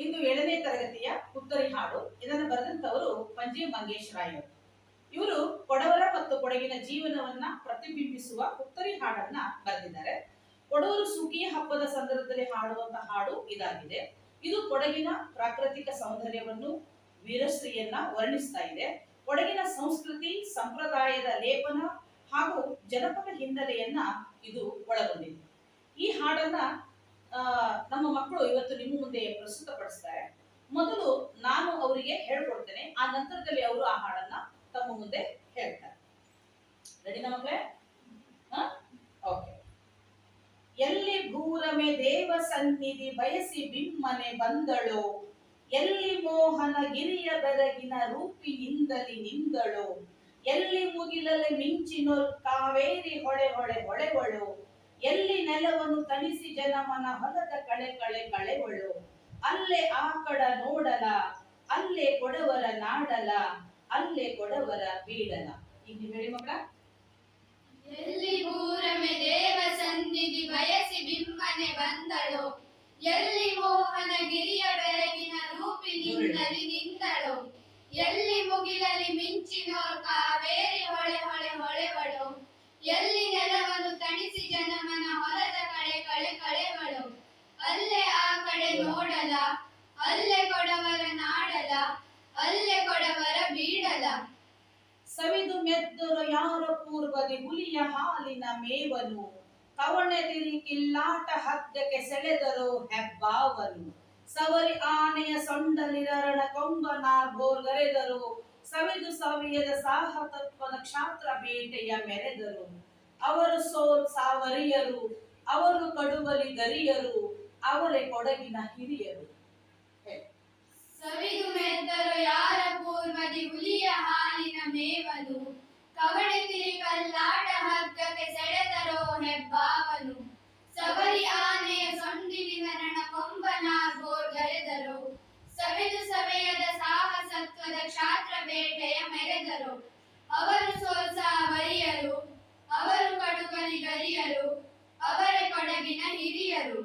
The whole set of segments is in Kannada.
ಇಂದು ಏಳನೇ ತರಗತಿಯ ಉತ್ತರಿ ಹಾಡು. ಇದನ್ನು ಬರೆದಂತವರು ಪಂಜೆ ಮಂಗೇಶ್ ರಾಯರು ಇವರು ಕೊಡವರ ಮತ್ತು ಕೊಡಗಿನ ಜೀವನವನ್ನ ಪ್ರತಿಬಿಂಬಿಸುವ ಉತ್ತರಿ ಹಾಡನ್ನ ಬರೆದಿದ್ದಾರೆ. ಕೊಡವರು ಸುಗ್ಗಿಯ ಹಬ್ಬದ ಸಂದರ್ಭದಲ್ಲಿ ಹಾಡುವಂತ ಹಾಡು ಇದಾಗಿದೆ. ಇದು ಕೊಡಗಿನ ಪ್ರಾಕೃತಿಕ ಸೌಂದರ್ಯವನ್ನು, ವೀರಶ್ರೀಯನ್ನ ವರ್ಣಿಸ್ತಾ ಇದೆ. ಕೊಡಗಿನ ಸಂಸ್ಕೃತಿ, ಸಂಪ್ರದಾಯದ ಲೇಪನ ಹಾಗೂ ಜನಪದ ಹಿನ್ನೆಲೆಯನ್ನ ಇದು ಒಳಗೊಂಡಿದೆ. ಈ ಹಾಡನ್ನ ನಮ್ಮ ಮಕ್ಕಳು ಇವತ್ತು ನಿಮ್ಮ ಮುಂದೆ ಪ್ರಸ್ತುತಪಡಿಸ್ತಾರೆ. ಮೊದಲು ನಾನು ಅವರಿಗೆ ಹೇಳ್ಕೊಡ್ತೇನೆ, ಆ ನಂತರದಲ್ಲಿ ಅವರು ಆ ಹಾಡನ್ನ ತಮ್ಮ ಮುಂದೆ ಹೇಳ್ತಾರೆ. ರೆಡಿ ನಮಗೆ ಓಕೆ ಎಲ್ಲಿ ಭೂರಮೆ ದೇವ ಸನ್ನಿಧಿ ಬಯಸಿ ಬಿಮ್ಮನೆ ಬಂದಳು, ಎಲ್ಲಿ ಮೋಹನ ಗಿರಿಯ ಬೆರಗಿನ ರೂಪಿನಿಂದಲಿ ನಿಂದಳು, ಎಲ್ಲಿ ಮುಗಿಲಲೆ ಮಿಂಚಿನೋ ಕಾವೇರಿ ಹೊಳೆ ಹೊಳೆ ಹೊಳೆವಳು ಎಲ್ಲಿ ನೆಲವನ್ನು ತಣಿಸಿ ಜನಮನ ಹೊಲದ ಕಳೆ ಕಳೆ ಕಳೆಗಳು ಅಲ್ಲೇ ಆ ಕಡ ನೋಡಲ, ಅಲ್ಲೇ ಕೊಡವರ ನಾಡಲ, ಅಲ್ಲೇ ಕೊಡವರ ಬೀಡಲ. ಇಲ್ಲಿ ಹೇಳಿ ಮಕ್ಕಳ. ಎಲ್ಲಿ ಭೂರಮೆ ದೇವ ಸನ್ನಿಧಿ ಬಯಸಿ ಬಿಮ್ಮನೆ ಬಂದಳು. ಎಲ್ಲಿ ಮೋಹನ ಗಿರಿಯ ಬೆಳಗಿನ ರೂಪಿನಿಂದಲಿ ನಿಂತಳು ಎಲ್ಲಿ ಮುಗಿಲಲಿ ಮಿಂಚಿನೋರ್ ಕಾವೇರಿ ಹೊಳೆ ಹೊಳೆ ಹೊಳೆವಳು. ಎಲ್ಲಿ ನೆಲವನ್ನು ತಣಿಸಿ ಜನಮನ ಹೊಲದ ಕಡೆ ಕಳೆ ಕಳೆಗಳು, ಅಲ್ಲೇ ಆ ಕಡೆ ನೋಡಲ ಅಲ್ಲೇ ಕೊಡವರ ನಾಡಲ ಅಲ್ಲೇ ಕೊಡವರ ಬೀಡಲ ಸವಿದು ಮೆದ್ದರು ಯಾರ ಪೂರ್ವದಿ ಹುಲಿಯ ಹಾಲಿನ ಮೇವನು ಕವಣೆದಿರಿ ಕಿಲ್ಲಾಟ ಹಗ್ಗಕ್ಕೆ ಸೆಳೆದರು ಹೆಬ್ಬಾವನು ಸವರಿ ಆನೆಯ ಸೊಂಡಲಿರರಣ ಕೊಂಬನ ಗೋರ್ಗರೆದರು ಸವಿದು ಸವಿಯದ ಸಾಹತತ್ವದ ಕ್ಷಾತ್ರ ಬೇಟೆಯ ಮೆರೆದರು. ಅವರು ಸೋ ಸಾವರಿಯರು, ಅವರು ಕಡುಬಲಿ ಗರಿಯರು ಅವರೇ ಕೊಡಗಿನ ಹಿರಿಯರು. ಸವಿದು ಮೆದ್ದರು ಯಾರ ಪೂರ್ವದಿ ಹುಲಿಯ ಹಾಲಿನ ಮೇವನು ಕವಣೆ ತಿರಿ ಕಲ್ಲಾಟ ಹಗ್ಗಕ್ಕೆ ಸೆಳೆದರೋ ಹೆಬ್ಬಾವಲು. ಸಬರಿ ಆನೆಯ ಸೊಂಡಿಲಿನ ರಣ ಕೊಂಬನ ಸವಿದು ಸವೆಯದ ಸಾಹಸತ್ವದ ಕ್ಷಾತ್ರ ಬೇಟೆಯ ಮೆರೆದರು. ಅವರು ಬರಿಯರು, ಅವರು ಕಡುಗಲಿ ಗರಿಯರು, ಅವರ ಕೊಡಗಿನ ಹಿರಿಯರು.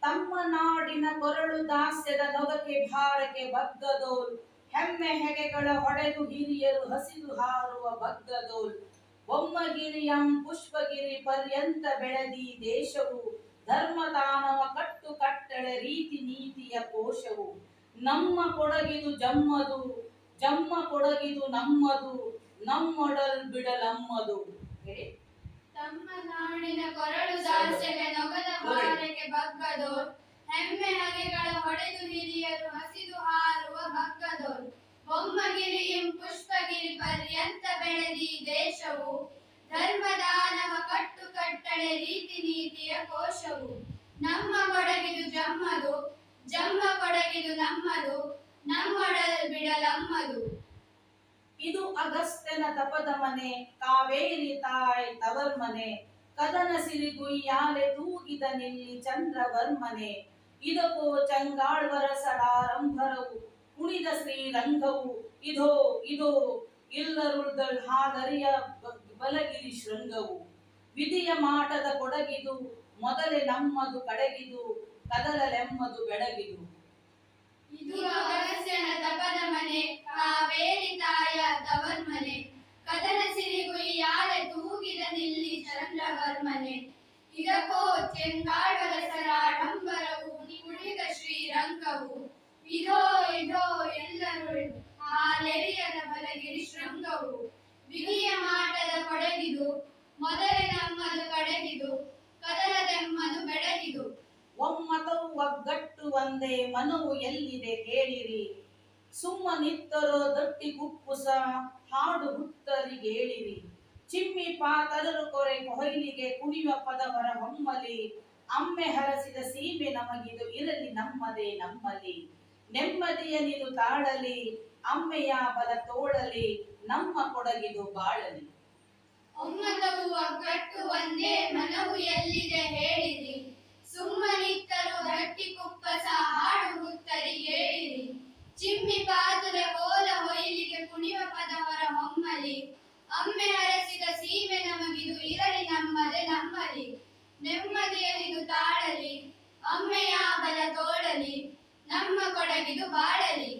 ತಮ್ಮ ನಾಡಿನ ಕೊರಳು ದಾಸ್ಯದ ನೊಗಕ್ಕೆ ಭಾರಕ್ಕೆ ಬಗ್ಗದೋಲ್. ಹೆಮ್ಮೆ ಹೆಗೆಗಳ ಹೊಡೆದು ಹಿರಿಯರು ಹಸಿದು ಹಾರುವ ಬಗ್ಗದೋಲ್. ಬೊಮ್ಮಗಿರಿಯಂ ಪುಷ್ಪಗಿರಿ ಪರ್ಯಂತ ಬೆಳೆದಿ ದೇಶವು. ಧರ್ಮದಾನವ ಕಟ್ಟು ಕಟ್ಟಳೆ ರೀತಿ ನೀತಿಯ ಕೋಶವು. ನಮ್ಮ ಕೊಡಗಿದು ಜಮ್ಮದು. ಜಮ್ಮ ಕೊಡಗಿದು ನಮ್ಮದು ನಮ್ಮೊಡಲ್ ಬಿಡಲಮ್ಮದು. ತಮ್ಮ ನಾಡಿನ ಕೊರಳು ದಾಸ್ಯಗೆ ನೊಗದ ಭಾರಕ್ಕೆ ಬಗ್ಗದೋರ್ ಹೆಮ್ಮೆ ಹಗೆಗಳ ಹೊಡೆದು ಹಿರಿಯರು ಹಸಿದು ಹಾರುವ ಬಗ್ಗದೋರ್ ಬೊಮ್ಮಗಿರಿಯಂ ಪುಷ್ಪಗಿರಿ ಪರ್ಯಂತ ಬೆಳೆದಿ ದೇಶವು ಧರ್ಮದಾನವ ಕಟ್ಟು ಕಟ್ಟಳೆ ರೀತಿ ನೀತಿಯ ಕೋಶವು. ನಮ್ಮ ಕೊಡಗಿದು ಜಮ್ಮದು ಜಮ್ಮ ಕೊಡಗಿದು ನಮ್ಮದು ಬಿಡಲಮ್ಮದು ಇದು ಅಗಸ್ತ್ಯನ ತಪದ ಮನೆ, ಕಾವೇರಿ ತಾಯ್ ತವರ್ ಮನೆ, ಕದನ ಸಿರಿಗುಯ್ಯಾಲೆ ತೂಗಿದ ನಿಲ್ಲಿ ಚಂದ್ರವರ್ಮನೆ ಇದಕ್ಕೋ ಚಂಗಾಳ್ವರ ಸಡಾರಂಭರವು ಕುಣಿದ ಶ್ರೀರಂಗವು, ಇದೋ ಇದೋ, ಇಲ್ಲರುಳ್ದಳ್ ಹಾದರಿಯ ಬಲಗಿರಿ ಶೃಂಗವು. ವಿಧಿಯ ಮಾಟದ ಕೊಡಗಿದು, ಮೊದಲೇ ನಮ್ಮದು ಕಡಗಿದು, ಕದಲಲೆಮ್ಮದು ಬೆಳಗಿದು ಇದು ಅಗಸ್ತ್ಯನ ತಪದ ಮನೆ, ಕಾವೇರಿ ತಾಯ ತವರ್ಮನೆ ಕದನ ಸಿರಿಗುಯ್ಯಾಲೆ ತೂಗಿದ ನಿಲ್ಲಿ ಚಂದ್ರವರ್ಮನೆ ಇದಕ್ಕೋ ಚೆಂಗಾಡರಸರಾಡಂಬರವು ಕುಡಿದ ಶ್ರೀರಂಗವು. ಇದೋ ಇದೋ ಎಲ್ಲರೂ ಹಾಲೆರಿಯದ ಬಲಗಿರಿ ಶೃಂಗವು. ಬಿಗಿಯ ಮಾಟದ ಕೊಡಗಿದು, ಮೊದಲೇ ನಮ್ಮದು ಕಡೆಗಿದು ಕದಲದೆಮ್ಮದು ಬೆಡಗಿದು ಒಮ್ಮತವು ಒಗ್ಗಟ್ಟು ಒಂದೇ ಮನವು ಎಲ್ಲಿದೆ ಕೇಳಿರಿ. ಸುಮ್ಮನಿತ್ತರೋ ದಟ್ಟಿ ಕುಪ್ಪುಸ ಹಾಡು ಹುತ್ತರಿಗೇಳಿರಿ ಚಿಮ್ಮಿ ಪಾತರರು ಕೊರೆ ಕೊಹೈಲಿಗೆ ಕುಣಿವ ಪದವರ ಹೊಮ್ಮಲಿ. ಅಮ್ಮೆ ಹರಸಿದ ಸೀಮೆ ನಮಗಿದು ಇರಲಿ, ನಮ್ಮದೇ ನಮ್ಮಲಿ. ನೆಮ್ಮದಿಯ ನೀನು ತಾಳಲಿ, ಅಮ್ಮೆಯ ಬಲ ತೋಳಲಿ, ನಮ್ಮ ಕೊಡಗಿದು ಬಾಳಲಿ. ಒಮ್ಮತವು ಒಗ್ಗಟ್ಟು ಒಂದೇ ಮನವು ಎಲ್ಲಿದೆ ಹೇಳಿರಿ ಸುಮ್ಮನಿತ್ತರು ಗಟ್ಟಿ ಕುಪ್ಪಸ ಹಾಡು ಹುತ್ತರಿ ಹೇಳಿರಿ ಚಿಮ್ಮಿ ಪಾತುರೆ ಕೋಲ ಹೊಯ್ಲಿಗೆ ಕುಣಿವ ಪದವರ ಹೊಮ್ಮಲಿ ಅಮ್ಮೆ ಅರಸಿದ ಸೀಮೆ ನಮಗಿದು ಇರಲಿ ನಮ್ಮದೆ ನಮ್ಮಲಿ. ನೆಮ್ಮದಿಯಲಿದು ತಾಳಲಿ ಅಮ್ಮೆಯ ಬಲ ತೋಳಲಿ ನಮ್ಮ ಕೊಡಗಿದು ಬಾಳಲಿ.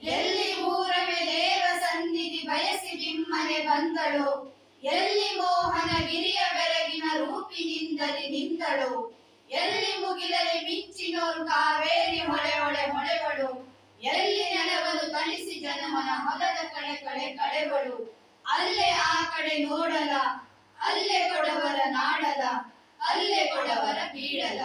ಎಲ್ಲ ಮೂರವೆ ದೇವ ಸನ್ನಿಧಿ ಬಯಸಿ ಬಿಮ್ಮನೆ ಬಂದಳು ಎಲ್ಲಿ ಮೋಹನ ಗಿರಿಯ ಬೆಳಗಿನ ರೂಪಿನಿಂದಲಿ ನಿಂದಳು ಎಲ್ಲಿ ಮುಗಿಲಲಿ ಮಿಚ್ಚಿನೋರು ಕಾವೇರಿ ಹೊಳೆ ಹೊಳೆ ಹೊಳೆವಳು ಎಲ್ಲಿ ನೆಲವನ್ನು ಕಲಿಸಿ ಜನಮನ ಹೊಲದ ಕಡೆ ಕಡೆ ಕಡೆಗಳು. ಅಲ್ಲೇ ಆ ಕಡೆ ನೋಡಲ ಅಲ್ಲೇ ಕೊಡವರ ನಾಡಲ ಅಲ್ಲೇ ಕೊಡವರ ಬೀಡಲ